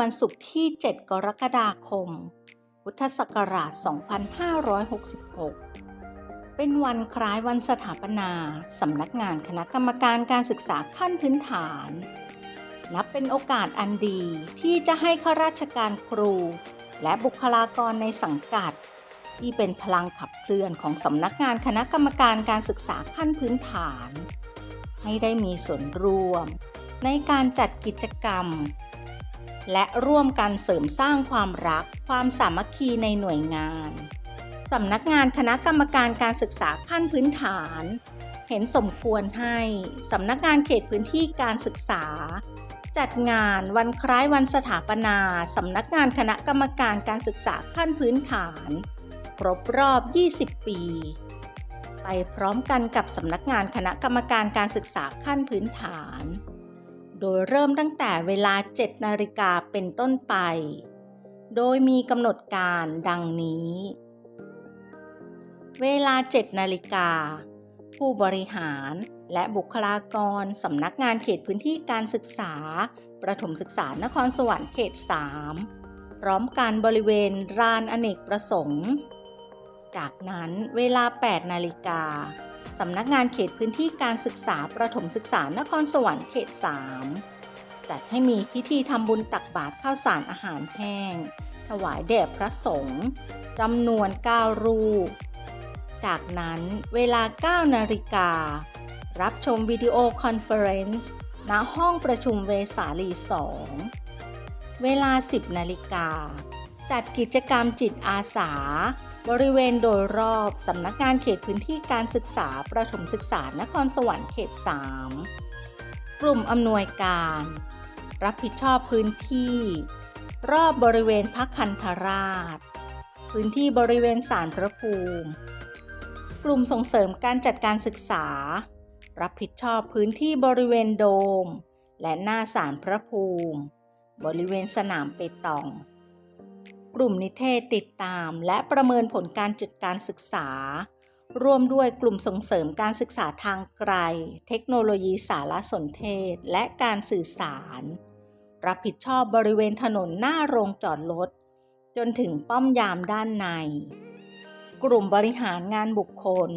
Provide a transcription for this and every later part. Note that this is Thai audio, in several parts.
วันศุกร์ที่ 7 กรกฎาคม พุทธศักราช 2566 เป็นวันคล้ายวันสถาปนาสำนักงานคณะกรรมการการศึกษาขั้นพื้นฐาน นับเป็นโอกาสอันดีที่จะให้ข้าราชการครู และบุคลากรในสังกัด ที่เป็นพลังขับเคลื่อนของสำนักงานคณะกรรมการการศึกษาขั้นพื้นฐาน ให้ได้มีส่วนร่วมในการจัดกิจกรรม และร่วมกันเสริมสร้างความรัก ความสามัคคีในหน่วยงานสำนักงานคณะกรรมการการศึกษาขั้นพื้นฐาน เห็นสมควรให้สำนักงานเขตพื้นที่การศึกษา จัดงานวันคล้ายวันสถาปนาสำนักงานคณะกรรมการการศึกษาขั้นพื้นฐาน ครบรอบ 20 ปี ไปพร้อมกันกับสำนักงานคณะกรรมการการศึกษาขั้นพื้นฐาน โดยเริ่มตั้งแต่เวลา 7 นาฬิกาเป็นต้นไป โดยมีกำหนดการดังนี้ เวลา 7 นาฬิกา ผู้บริหารและบุคลากรสำนักงานเขตพื้นที่การศึกษา ประถมศึกษานครสวรรค์เขต 3 พร้อมการบริเวณลานอเนกประสงค์ จากนั้นเวลา 8 นาฬิกา สำนักงานเขตพื้นที่การศึกษาประถมศึกษานครสวรรค์เขต 3 จัดให้มีพิธีทำบุญตักบาตรข้าวสารอาหารแห้ง ถวายแด่พระสงฆ์จำนวน 9 รูป จากนั้นเวลา 9 นาฬิกา รับชมวิดีโอคอนเฟอเรนซ์ณห้องประชุมเวสาลี 2 เวลา 10 นาฬิกา จัดกิจกรรมจิตอาสา บริเวณโดยรอบสำนักงานเขตพื้นที่การศึกษาประถมศึกษานครสวรรค์เขต 3 กลุ่มอำนวยการ รับผิดชอบพื้นที่ รอบบริเวณพระคันธราช พื้นที่บริเวณศาลพระภูมิ กลุ่มส่งเสริมการจัดการศึกษา รับผิดชอบพื้นที่บริเวณโดม และหน้าศาลพระภูมิ บริเวณสนามเปตอง กลุ่มนิเทศติดตามและประเมินผลการจัดการศึกษา ร่วมด้วยกลุ่มส่งเสริมการศึกษาทางไกล เทคโนโลยีสารสนเทศ และการสื่อสาร รับผิดชอบบริเวณถนนหน้าโรงจอดรถจนถึงป้อมยามด้านใน กลุ่มบริหารงานบุคคล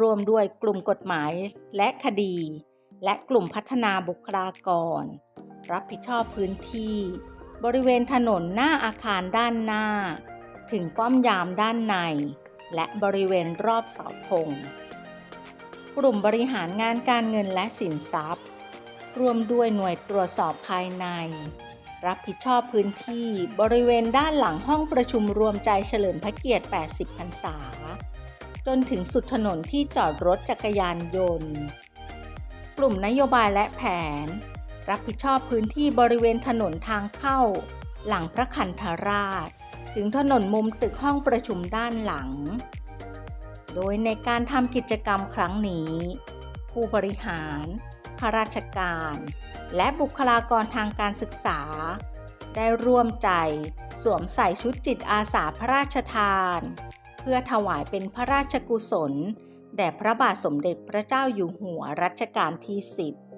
รวมด้วยกลุ่มกฎหมายและคดี และกลุ่มพัฒนาบุคลากร รับผิดชอบพื้นที่ บริเวณถนนหน้าอาคารด้านหน้า ถึงป้อมยามด้านใน และบริเวณรอบเสาธงกลุ่มบริหารงานการเงินและสินทรัพย์รวมด้วยหน่วยตรวจสอบภายใน รับผิดชอบพื้นที่บริเวณด้านหลังห้องประชุมรวมใจเฉลิมพระเกียรติ 80 พรรษา จนถึงสุดถนนที่จอดรถจักรยานยนต์ กลุ่มนโยบายและแผน รับผิดชอบพื้นที่บริเวณถนนทางเข้า หลังพระคันธราช ถึงถนนมุมตึกห้องประชุมด้านหลัง โดยในการทำกิจกรรมครั้งนี้ ผู้บริหารข้าราชการ และบุคลากรทางการศึกษา ได้ร่วมใจสวมใส่ชุดจิตอาสาพระราชทาน เพื่อถวายเป็นพระราชกุศล แด่พระบาทสมเด็จพระเจ้าอยู่หัวรัชกาลที่ 10